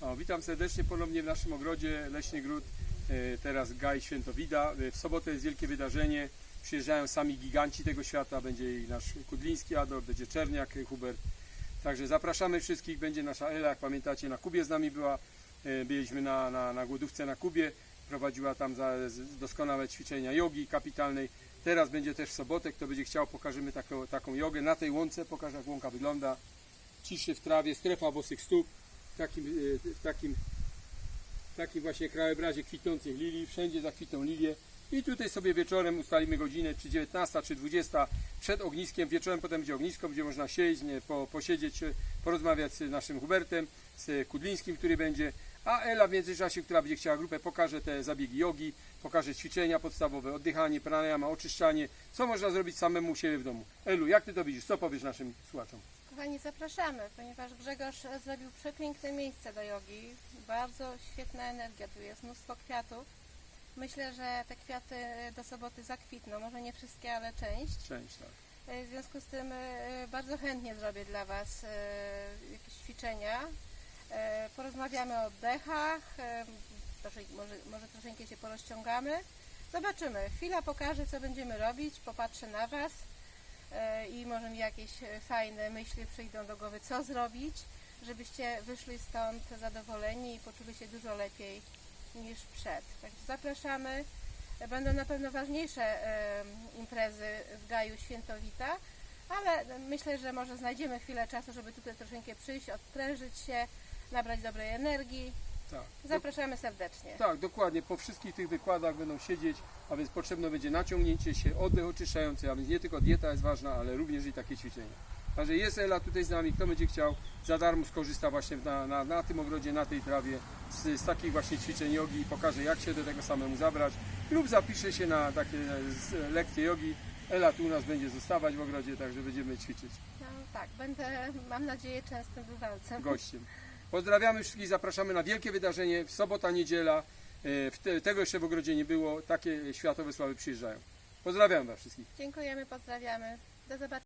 O, witam serdecznie ponownie w naszym ogrodzie Leśny Gród, e, teraz Gaj Świętowida. E, W sobotę jest wielkie wydarzenie. Przyjeżdżają sami giganci tego świata. Będzie i nasz Kudliński Ador, będzie Czerniak, e, Hubert. Także zapraszamy wszystkich. Będzie nasza Ela, jak pamiętacie, na Kubie z nami była. Byliśmy na, na, na głodówce na Kubie. Prowadziła tam doskonałe ćwiczenia jogi kapitalnej. Teraz będzie też w sobotę. Kto będzie chciał, pokażemy taką, taką jogę. Na tej łące pokażę, jak łąka wygląda. Ciszy w trawie, strefa bosych stóp takim, e, w takim, w takim właśnie krajobrazie kwitnących lilii. Wszędzie zakwitną lilie. I tutaj sobie wieczorem ustalimy godzinę, czy 19, czy 20 przed ogniskiem. Wieczorem potem będzie ognisko, gdzie można siedzieć, po, posiedzieć, e, porozmawiać z naszym Hubertem, z Kudlińskim, który będzie. A Ela w międzyczasie, która będzie chciała grupę, pokaże te zabiegi jogi, pokaże ćwiczenia podstawowe, oddychanie, pranayama, oczyszczanie, co można zrobić samemu u siebie w domu. Elu, jak ty to widzisz? Co powiesz naszym słuchaczom? Kochani, zapraszamy, ponieważ Grzegorz zrobił przepiękne miejsce do jogi. Bardzo świetna energia, tu jest mnóstwo kwiatów. Myślę, że te kwiaty do soboty zakwitną, może nie wszystkie, ale część. Część, tak. E, W związku z tym e, bardzo chętnie zrobię dla Was e, jakieś ćwiczenia. Porozmawiamy o oddechach, może, może troszeczkę się porozciągamy. Zobaczymy. Chwila pokaże, co będziemy robić, popatrzę na Was i może mi jakieś e, fajne myśli przyjdą do głowy, co zrobić, żebyście wyszli stąd zadowoleni i poczuli się dużo lepiej niż przed. Także zapraszamy. Będą na pewno ważniejsze e, imprezy w Gaju Świętowita, ale myślę, że może znajdziemy chwilę czasu, żeby tutaj troszeczkę przyjść, odprężyć się, nabrać dobrej energii. Tak. Zapraszamy serdecznie. Tak, dokładnie. Po wszystkich tych wykładach będą siedzieć, a więc potrzebne będzie naciągnięcie się, oddech oczyszczający, a więc nie tylko dieta jest ważna, ale również i takie ćwiczenia. Także jest Ela tutaj z nami, kto będzie chciał, za darmo skorzysta właśnie na, na, na tym ogrodzie, na tej trawie z, z takich właśnie ćwiczeń jogi i pokaże jak się do tego samemu zabrać lub zapisze się na takie e, z- lekcje jogi. Ela tu u nas będzie zostawać w ogrodzie, także będziemy ćwiczyć No, tak, będę, mam nadzieję, częstym bywalcem. gościem. Pozdrawiamy wszystkich, zapraszamy na wielkie wydarzenie, w sobota, niedziela. E, te, tego jeszcze w ogrodzie nie było, takie światowe sławy przyjeżdżają. Pozdrawiam Was wszystkich. Dziękujemy, pozdrawiamy. Do zobaczenia.